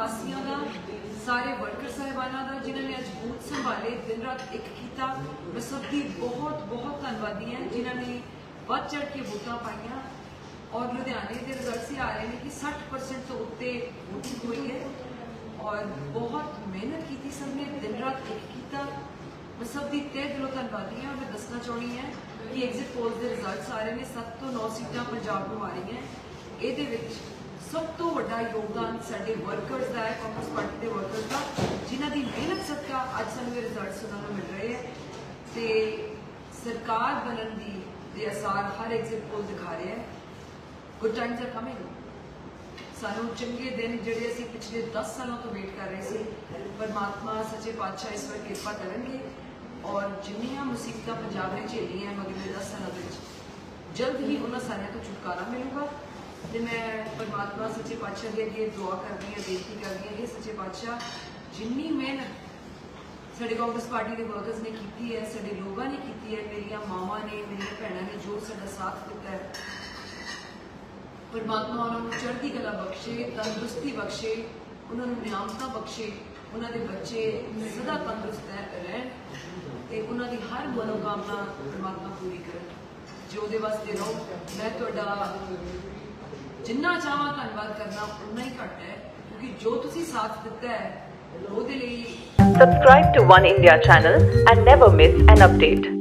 ਵਾਸੀਆਂ ਦਾ, ਸਾਰੇ ਵਰਕਰ ਸਹਿਬਾਨਾਂ ਦਾ, ਜਿਨ੍ਹਾਂ ਨੇ ਅੱਜ ਬੂਥ ਸੰਭਾਲੇ, ਦਿਨ ਰਾਤ ਇੱਕ ਕੀਤਾ। ਮੈਂ ਸਭ ਦੀ ਬਹੁਤ ਬਹੁਤ ਧੰਨਵਾਦੀ ਹਾਂ, ਜਿਨ੍ਹਾਂ ਨੇ ਵੱਧ ਚੜ ਕੇ ਵੋਟਾਂ ਪਾਈਆਂ। ਔਰ ਲੁਧਿਆਣੇ ਦੇ ਰਿਜ਼ਲਟਸ ਆ ਰਹੇ ਨੇ ਕਿ 60% ਤੋਂ ਉੱਤੇ ਵੋਟਿੰਗ ਹੋਈ ਹੈ। ਔਰ ਬਹੁਤ ਮਿਹਨਤ ਕੀਤੀ ਸਭ ਨੇ, ਦਿਨ ਰਾਤ ਇੱਕ ਕੀਤਾ। ਮੈਂ ਸਭ ਦੀ ਤਹਿ ਦਿਲੋਂ ਧੰਨਵਾਦੀ ਹਾਂ। ਮੈਂ ਦੱਸਣਾ ਚਾਹੁੰਦੀ ਹਾਂ ਕਿ ਐਗਜ਼ਿਟ ਪੋਲ ਦੇ ਰਿਜ਼ਲਟਸ ਆ ਰਹੇ ਨੇ। 7 ਤੋਂ 9 ਸੀਟਾਂ ਪੰਜਾਬ ਨੂੰ ਆ ਰਹੀਆਂ। ਇਹਦੇ ਵਿੱਚ ਸਭ ਤੋਂ ਵੱਡਾ ਯੋਗਦਾਨ ਸਾਡੇ ਵਰਕਰਸ ਦਾ ਹੈ ਕਾਂਗਰਸ ਪਾਰਟੀ ਦੇ ਵਰਕਰਸ ਦਾ, ਜਿਨ੍ਹਾਂ ਦੀ ਮਿਹਨਤ ਸਦਕਾ ਅੱਜ ਸਾਨੂੰ ਇਹ ਰਿਜ਼ਲਟਸ ਉਹਨਾਂ ਨੂੰ ਮਿਲ ਰਹੇ ਹੈ ਤੇ ਸਰਕਾਰ ਬਣਨ ਦੀ ਦੇ ਅਸਾਰ ਹਰ ਐਗਜ਼ਿਟ ਪੋਲ ਦਿਖਾ ਰਿਹਾ ਹੈ। ਗੁੱਡ ਟਾਈਮਸ ਆਰ ਕਮਿੰਗ ਸਾਨੂੰ ਚੰਗੇ ਦਿਨ ਜਿਹੜੇ ਅਸੀਂ ਪਿਛਲੇ 10 ਸਾਲਾਂ ਤੋਂ ਵੇਟ ਕਰ ਰਹੇ ਸੀ, ਪਰਮਾਤਮਾ, ਸੱਚੇ ਪਾਤਸ਼ਾਹ ਇਸ ਵਾਰ ਕਿਰਪਾ ਕਰਨਗੇ ਔਰ ਜਿੰਨੀਆਂ ਮੁਸੀਬਤਾਂ ਪੰਜਾਬ ਨੇ ਝੇਲੀਆਂ ਮਗਰਲੇ 10 ਸਾਲਾਂ ਦੇ ਵਿੱਚ, ਜਲਦ ਹੀ ਉਹਨਾਂ ਸਾਰਿਆਂ ਤੋਂ ਛੁਟਕਾਰਾ ਮਿਲੂਗਾ। ਤੇ ਮੈਂ ਪਰਮਾਤਮਾ ਸੱਚੇ ਪਾਤਸ਼ਾਹ ਦੇ ਅੱਗੇ ਦੁਆ ਕਰਦੀ ਹਾਂ, ਬੇਨਤੀ ਕਰਦੀ ਹਾਂ ਇਹ ਸੱਚੇ ਪਾਤਸ਼ਾਹ ਜਿੰਨੀ ਮਿਹਨਤ ਸਾਡੇ ਕਾਂਗਰਸ ਪਾਰਟੀ ਦੇ ਵਰਕਰਸ ਨੇ ਕੀਤੀ ਹੈ, ਸਾਡੇ ਲੋਕਾਂ ਨੇ ਕੀਤੀ ਹੈ, ਮੇਰੀਆਂ ਮਾਵਾਂ ਨੇ, ਮੇਰੀਆਂ ਭੈਣਾਂ ਨੇ ਜੋ ਸਾਡਾ ਸਾਥ ਦਿੱਤਾ ਹੈ, ਪਰਮਾਤਮਾ ਉਹਨਾਂ ਨੂੰ ਚੜ੍ਹਦੀ ਕਲਾ ਬਖਸ਼ੇ, ਤੰਦਰੁਸਤੀ ਬਖਸ਼ੇ, ਉਹਨਾਂ ਨੂੰ ਨਿਆਮਤਾਂ ਬਖਸ਼ੇ, ਉਹਨਾਂ ਦੇ ਬੱਚੇ ਸਦਾ ਤੰਦਰੁਸਤ ਰਹਿਣ ਤੇ ਉਹਨਾਂ ਦੀ ਹਰ ਮਨੋਕਾਮਨਾ ਪਰਮਾਤਮਾ ਪੂਰੀ ਕਰਨ। ਜੋ ਉਹਦੇ ਵਾਸਤੇ ਰਹੋ, ਮੈਂ ਤੁਹਾਡਾ ਜਿੰਨਾ ਚਾਹਾਂ ਧੰਨਵਾਦ ਕਰਨਾ ਉਨਾ ਹੀ ਘੱਟ ਹੈ ਕਿਉਂਕਿ ਜੋ ਤੁਸੀਂ ਸਾਥ ਦਿੱਤਾ ਹੈ ਉਹਦੇ ਲਈ Subscribe to One India channel and never miss an update.